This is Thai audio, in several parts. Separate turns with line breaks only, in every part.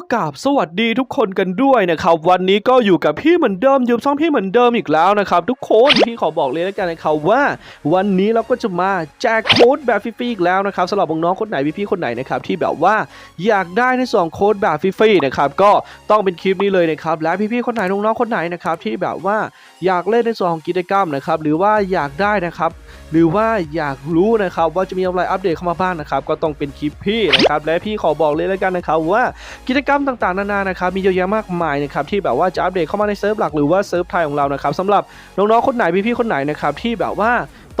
กับสวัสดีทุกคนกันด้วยนะครับ วันนี้ก็อยู่กับพี่เหมือนเดิมยู่ช่องพี่เหมือนเดิมอีกแล้วนะครับ ทุกคนพี่ขอบอกเลยแล้วกันนะครับว่า วันนี้เราก็จะมาแจกโค้ดแบบฟรีๆอีกแล้วนะครับสำหรับน้องๆคนไหนพี่ๆคนไหนนะครับที่แบบว่าอยากได้ในส่วนของโค้ดแบบฟรีๆนะครับก็ต้องเป็นคลิปนี้เลยนะครับและพี่ๆคนไหนน้องๆคนไหนนะครับที่แบบว่าอยากเล่นในส่วนของกิจกรรมนะครับหรือว่าอยากได้นะครับ หรือว่าอยากรู้นะครับว่าจะมีอะไรอัปเดตเข้ามาบ้างนะครับ ก็ต้องเป็นคลิปพี่นะครับและพี่ขอบอกเลยแล้วกันนะครับว่ากิจกรรมต่างๆนานานะครับมีเยอะแยะมากมายนะครับที่แบบว่าจะอัปเดตเข้ามาในเซิร์ฟหลักหรือว่าเซิร์ฟไทยของเรานะครับสำหรับน้องๆคนไหนพี่ๆคนไหนนะครับที่แบบว่า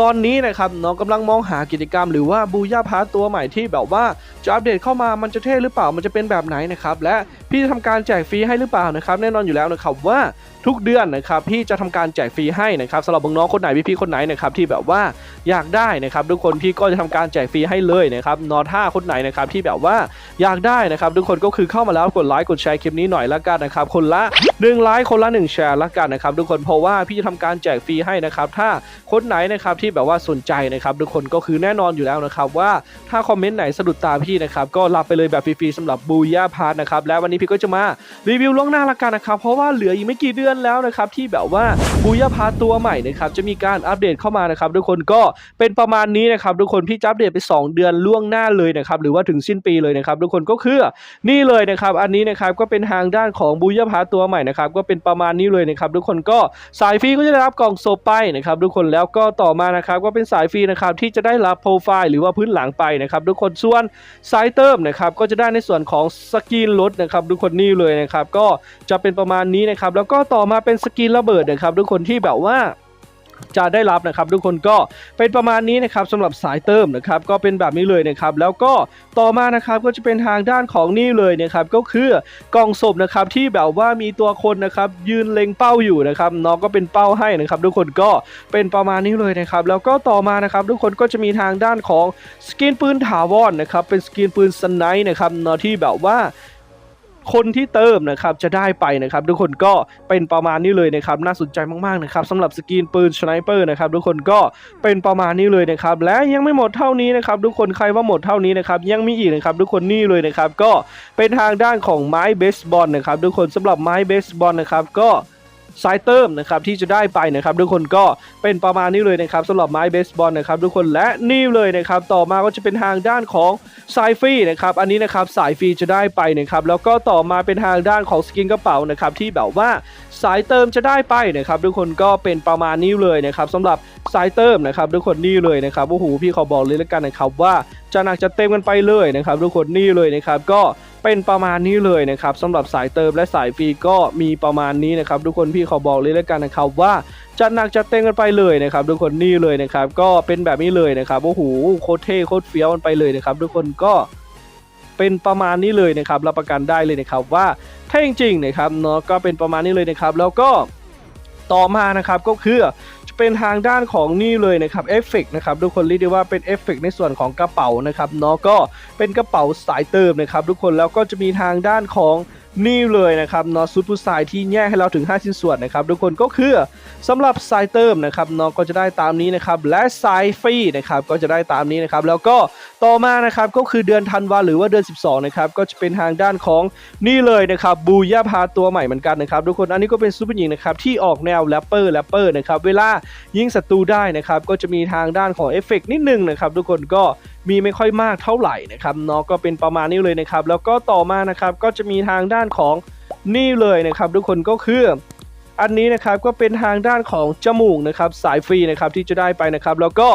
ตอนนี้นะครับน้องกำลังมองหากิจกรรมหรือว่าบูย่าพาร์ตตัวใหม่ที่แบบว่าจะอัปเดตเข้ามามันจะเท่หรือเปล่ามันจะเป็นแบบไหนนะครับและพี่จะทำการแจกฟรีให้หรือเปล่านะครับแน่นอนอยู่แล้วนะครับว่าทุกเดือนนะครับพี่จะทำการแจกฟรีให้นะครับสำหรับน้องๆคนไหนพี่ๆคนไหนนะครับที่แบบว่าอยากได้นะครับทุกคนพี่ก็จะทำการแจกฟรีให้เลยนะครับนอท่าคนไหนนะครับที่แบบว่าอยากได้นะครับทุกคนก็คือเข้ามาแล้วกดไลค์กดแชร์คลิปนี้หน่อยละกันนะครับคนละ1ไลค์คนละ 1 แชร์ละกันนะครับทุกคนเพราะว่าพี่จะทำการแจกฟรีให้นะครับถ้าคนไหนนะครับที่แบบว่าสนใจนะครับทุกคนก็คือแน่นอนอยู่แล้วนะครับว่าถ้าคอมเมนต์ไหนสะดุดตาพี่นะครับก็รับไปเลยแบบฟรีๆสำหรับบูย่าพาร์ทนะครับและวันนี้พี่ก็จะมารีวิวล่วงหน้าละกันนะครับเพราะว่าเหลืออีกไม่กี่เดือนแล้วนะครับที่แบบว่าบูย่าพาร์ทตัวใหม่นะครับจะมีการอัปเดตเข้ามานะครับทุกคนก็เป็นประมาณนี้นะครับทุกคนพี่จะอัปเดตไป 2 เดือนล่วงหน้าเลยนะครับหรือว่าถึงสิ้นปีเลยนะครับทุกคนก็คือนี่เลยนะครับอันนี้นะครับก็เป็นทางด้านของบูย่าพาร์ทตัวใหม่นะครับก็เป็นประมาณนี้เลยนะครับทุกคนก็สายฟรีก็จะได้รับกล่องโซไปนะครับทุกคนแล้วก็ต่อมานะครับก็เป็นสายฟรีนะครับที่จะได้รับโปรไฟล์หรือว่าพื้นหลังไปนะครับทุกคนส่วนสายเติมนะครับก็จะได้ในส่วนของสกินรถนะครับทุกคนนี่เลยนะครับก็จะเป็นประมาณนี้นะครับแล้วก็ต่อมาเป็นสกินระเบิดนะครับทุกคนที่แบบว่า จะได้รับนะครับทุกคนก็เป็นประมาณนี้นะครับสำหรับสายเติมนะครับก็เป็นแบบนี้เลยนะครับแล้วก็ต่อมานะครับก็จะเป็นทางด้านของนี่เลยนะครับก็คือกล่องศพนะครับที่แบบว่ามีตัวคนนะครับยืนเล็งเป้าอยู่นะครับน้องก็เป็นเป้าให้นะครับทุกคนก็เป็นประมาณนี้เลยนะครับแล้วก็ต่อมานะครับทุกคนก็จะมีทางด้านของสกินปืนถาวรนะครับเป็นสกินปืนสไนป์นะครับเนาะที่แบบว่า คนที่เติมนะครับจะได้ไปนะครับทุกคนก็เป็นประมาณนี้เลยนะครับน่าสนใจมากๆนะครับสำหรับสกินปืนสไนเปอร์นะครับทุกคนก็เป็นประมาณนี้เลยนะครับและยังไม่หมดเท่านี้นะครับทุกคนใครว่าหมดเท่านี้นะครับยังมีอีกนะครับทุกคนนี่เลยนะครับก็เป็นทางด้านของไม้เบสบอลนะครับทุกคนสำหรับไม้เบสบอลนะครับก็ สายเติมนะครับที่จะได้ไปนะครับทุกคนก็เป็นประมาณนี้เลยนะครับสำหรับไม้เบสบอลนะครับทุกคนและนี่เลยนะครับต่อมาก็จะเป็นทางด้านของสายฟรีนะครับอันนี้นะครับสายฟรีจะได้ไปนะครับแล้วก็ต่อมาเป็นทางด้านของสกินกระเป๋านะครับที่แบบว่าสายเติมจะได้ไปนะครับทุกคนก็เป็นประมาณนี้เลยนะครับสำหรับสายเติมนะครับทุกคนนี่เลยนะครับโอ้โหพี่ขอบอกเลยแล้วกันนะครับว่าจะหนักจะเต็มกันไปเลยนะครับทุกคนนี่เลยนะครับก็ เป็นประมาณนี้เลยนะครับสำหรับสายเติมและสายฟรีก็มีประมาณนี้นะครับทุกคนพี่ขอบอกเลยแล้วกันนะครับว่าจะหนักจะเต็มกันไปเลยนะครับทุกคนนี่เลยนะครับก็เป็นแบบนี้เลยนะครับโอ้โหโคตรเท่โคตรเฟี้ยวกันไปเลยนะครับทุกคนก็เป็นประมาณนี้เลยนะครับรับประกันได้เลยนะครับว่าถ้าจริงๆนะครับเนาะก็เป็นประมาณนี้เลยนะครับแล้วก็ ต่อมานะครับก็คือจะเป็นทางด้านของนี่เลยนะครับเอฟเฟกนะครับทุกคนเรียกได้ว่าเป็นเอฟเฟกในส่วนของกระเป๋านะครับเนาะก็เป็นกระเป๋าสายเติมนะครับทุกคนแล้วก็จะมีทางด้านของ นี่เลยนะครับเนาะซุปเปอร์สายที่แยกให้เราถึง 5 ชิ้นส่วนนะครับทุกคนก็คือสำหรับสายเติมนะครับเนาะก็จะได้ตามนี้นะครับและสายฟรีนะครับก็จะได้ตามนี้นะครับแล้วก็ต่อมานะครับก็คือเดือนธันวาหรือว่าเดือน 12นะครับก็จะเป็นทางด้านของนี่เลยนะครับบูย่าพาตัวใหม่เหมือนกันนะครับทุกคนอันนี้ก็เป็นซูเปอร์หญิงนะครับที่ออกแนวแรปเปอร์แรปเปอร์นะครับเวลายิงศัตรูได้นะครับก็จะมีทางด้านของเอฟเฟกนิดนึงนะครับทุกคนก็มีไม่ค่อยมากเท่าไหร่นะครับเนาะก็เป็นประมาณนี้เลยนะครับ แล้วก็ต่อมานะครับก็จะมีทางด้านของนี่เลยนะครับ ทุกคนก็คือ อันนี้นะครับก็เป็นทางด้านของจมูกนะครับสายฟรีนะครับที่จะได้ไปนะครับแล้วก็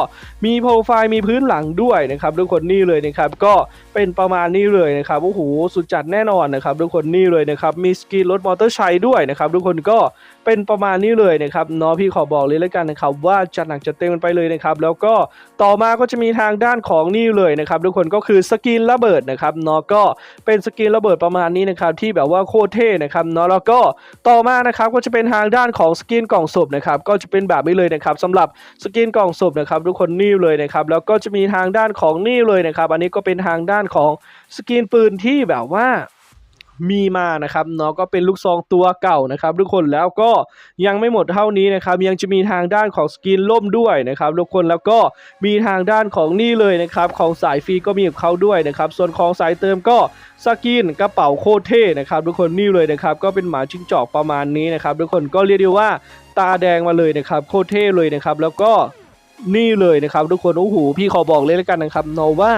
มีโปรไฟล์มีพื้นหลังด้วยนะครับทุกคนนี่เลยนะครับก็เป็นประมาณนี้เลยนะครับโอ้โหสุดจัดแน่นอนนะครับทุกคนนี่เลยนะครับมีสกีรถมอเตอร์ไซค์ด้วยนะครับทุกคนก็เป็นประมาณนี้เลยนะครับเนาะพี่ขอบอกเลยแล้วกันนะครับว่าจัดหนักจัดเต็มมันไปเลยนะครับแล้วก็ต่อมาก็จะมีทางด้านของนี่เลยนะครับทุกคนก็คือสกินระเบิดนะครับเนาะก็เป็นสกินระเบิดประมาณนี้นะครับที่แบบว่าโคตรเท่นะครับเนาะแล้วก็ต่อมานะครับก็จะเป็นทางด้านของสกินกล่องศพนะครับก็จะเป็นแบบนี้เลยนะครับสำหรับสกินกล่องศพนะครับทุกคนนี่เลยนะครับแล้วก็จะมีทางด้านของนี่เลยนะครับ อันนี้ก็เป็นทางด้านของสกินปืนที่แบบว่า มีมานะครับเนาะก็เป็นลูกซองตัวเก่านะครับ ทุกคนแล้วก็ยังไม่หมดเท่านี้นะครับ ยังจะมีทางด้านของสกินล่มด้วยนะครับทุกคนแล้วก็มีทางด้านของนี่เลยนะครับของสายฟรีก็มีกับเขาด้วยนะครับส่วนของสายเติมก็สกินกระเป๋าโคตรเท่นะครับทุกคนนี่เลยนะครับก็เป็นหมาจิ้งจอกประมาณนี้นะครับทุกคนก็เรียกได้ว่าตาแดงมาเลยนะครับโคตรเท่เลยนะครับแล้วก็นี่เลยนะครับทุกคนโอ้โหพี่ขอบอกเลยแล้วกันนะครับเนาะว่า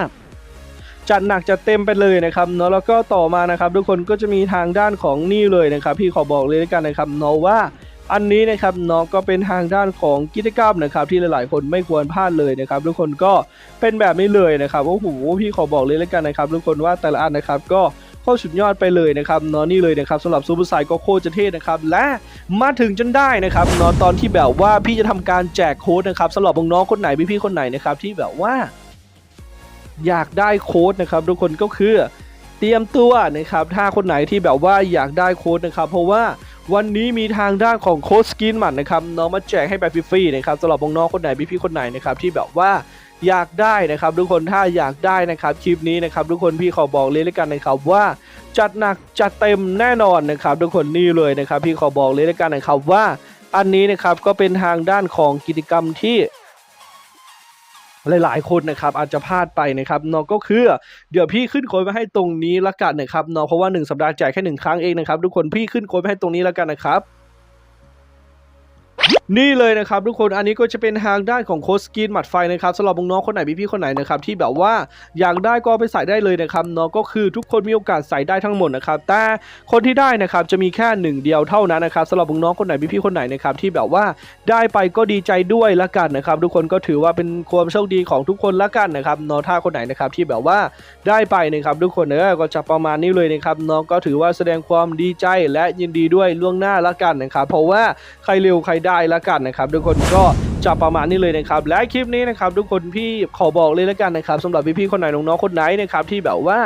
จัดหนักจัดเต็มไปเลยนะครับเนาะแล้วก็ต่อมานะครับทุกคนก็จะมีทางด้านของนี่เลยนะครับ พี่ขอบอกเลยแล้วกันนะครับเนาะว่าอันนี้นะครับเนาะก็เป็นทางด้านของกิจกรรมนะครับ ที่หลายๆ คนไม่ควรพลาดเลยนะครับ ทุกคนก็เป็นแบบนี้เลยนะครับโอ้โหพี่ขอบอกเลยแล้วกันนะครับ ทุกคนว่าแต่ละอันนะครับก็โคตรสุดยอดไปเลยนะครับเนาะนี่เลยนะครับสำหรับซูเปอร์ไซก็โคตรจะเท่นะครับและมาถึงจนได้นะครับเนาะตอนที่แบบว่าพี่จะทำการแจกโค้ดนะครับสำหรับน้องๆคนไหนพี่ๆคนไหนนะครับที่แบบว่า อยากได้โค้ดนะครับทุกคนก็คือเตรียมตัวนะครับถ้าคนไหนที่แบบว่าอยากได้โค้ดนะครับ เพราะว่าวันนี้มีทางด้านของโค้ดสกินหมันนะครับน้องมาแจกให้แบบฟรีๆนะครับสำหรับน้องๆคนไหนพี่ๆคนไหนนะครับที่แบบว่าอยากได้นะครับทุกคนถ้าอยากได้นะครับคลิปนี้นะครับทุกคนพี่ขอบอกเลยแล้วกันนะครับว่าจัดหนักจัดเต็มแน่นอนนะครับทุกคนนี่เลยนะครับพี่ขอบอกเลยแล้วกันนะครับว่าอันนี้นะครับก็เป็นทางด้านของกิจกรรมที่ หลาย ๆ คนนะครับอาจจะพลาดไปนะครับเนาะก็คือ เดี๋ยวพี่ขึ้นโค้ดไว้ให้ตรงนี้ละกันนะครับเนาะเพราะว่า 1 สัปดาห์แจกแค่หนึ่งครั้งเองนะครับทุกคนพี่ขึ้นโค้ดไว้ให้ตรงนี้ละกันนะครับ นี่เลยนะครับทุกคนอันนี้ก็จะเป็นทางด้านของโค้ดสกินหมัดไฟนะครับสำหรับน้องๆคนไหนพี่ๆคนไหนนะครับที่แบบว่าอยากได้ก็ไปใส่ได้เลยนะครับเนาะก็คือทุกคนมีโอกาสใส่ได้ทั้งหมดนะครับแต่คนที่ได้นะครับจะมีแค่หนึ่งเดียวเท่านั้นนะครับสำหรับน้องๆคนไหนพี่ๆคนไหนนะครับที่แบบว่าได้ไปก็ดีใจด้วยละกันนะครับทุกคนก็ถือว่าเป็นความโชคดีของทุกคนละกันนะครับเนาะถ้าคนไหนนะครับที่แบบว่าได้ไปนะครับทุกคนเนอก็จะประมาณนี้เลยนะครับเนาะก็ถือว่าแสดงความดีใจและยินดีด้วยล่วงหน้าละกันนะครับเพราะว่าใครเร็วใครได้ละกันนะครับทุกคนก็จะประมาณนี้เลยนะครับและคลิปนี้นะครับทุกคนพี่ขอบอกเลยละกันนะครับสำหรับพี่ๆคนไหนน้องๆคนไหนนะครับที่แบบว่า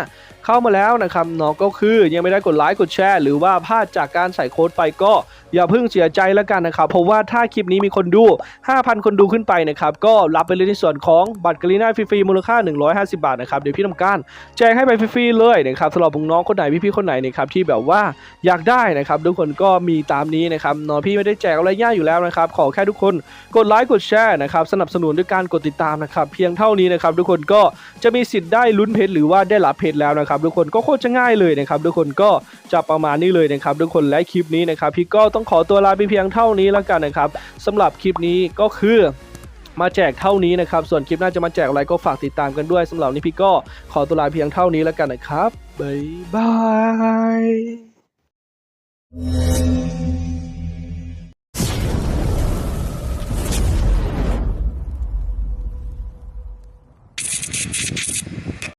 เข้ามาแล้วนะครับเนาะก็คือยังไม่ได้กดไลค์กดแชร์ หรือว่าพลาดจากการใส่โค้ดไปก็อย่าเพิ่งเสียใจและกันนะครับ เพราะว่าถ้าคลิปนี้มีคนดู 5,000 คนดูขึ้นไปนะครับ ก็รับไปเลยในส่วนของบัตรกรีน่าฟรีๆมูลค่า 150 บาทนะครับ เดี๋ยวพี่ทำการแจกให้ไปฟรีๆเลยนะครับสำหรับน้องคนไหนพี่ๆคนไหนนะครับที่แบบว่าอยากได้นะครับ ทุกคนก็มีตามนี้นะครับเนาะพี่ไม่ได้แจกอะไรยากอยู่แล้วนะครับ ขอแค่ทุกคนกดไลค์กดแชร์นะครับสนับสนุนด้วยการกดติดตามนะครับเพียงเท่านี้นะครับทุกคนก็จะมีสิทธิ์ได้ลุ้นเพชรหรือว่าได้รับเพชรแล้วนะครับทุกคนก็โคตรจะง่ายเลยนะครับทุกคนก็จะประมาณนี้เลยนะครับทุกคนและคลิปนี้นะครับพี่ก็ต้องขอตัวลาไปเพียงเท่านี้แล้วกันนะครับสำหรับคลิปนี้ก็คือมาแจกเท่านี้นะครับ ส่วนคลิปหน้าจะมาแจกอะไรก็ฝากติดตามกันด้วยสำหรับนี้พี่ก็ขอตัวลาเพียงเท่านี้แล้วกันนะครับบ๊ายบาย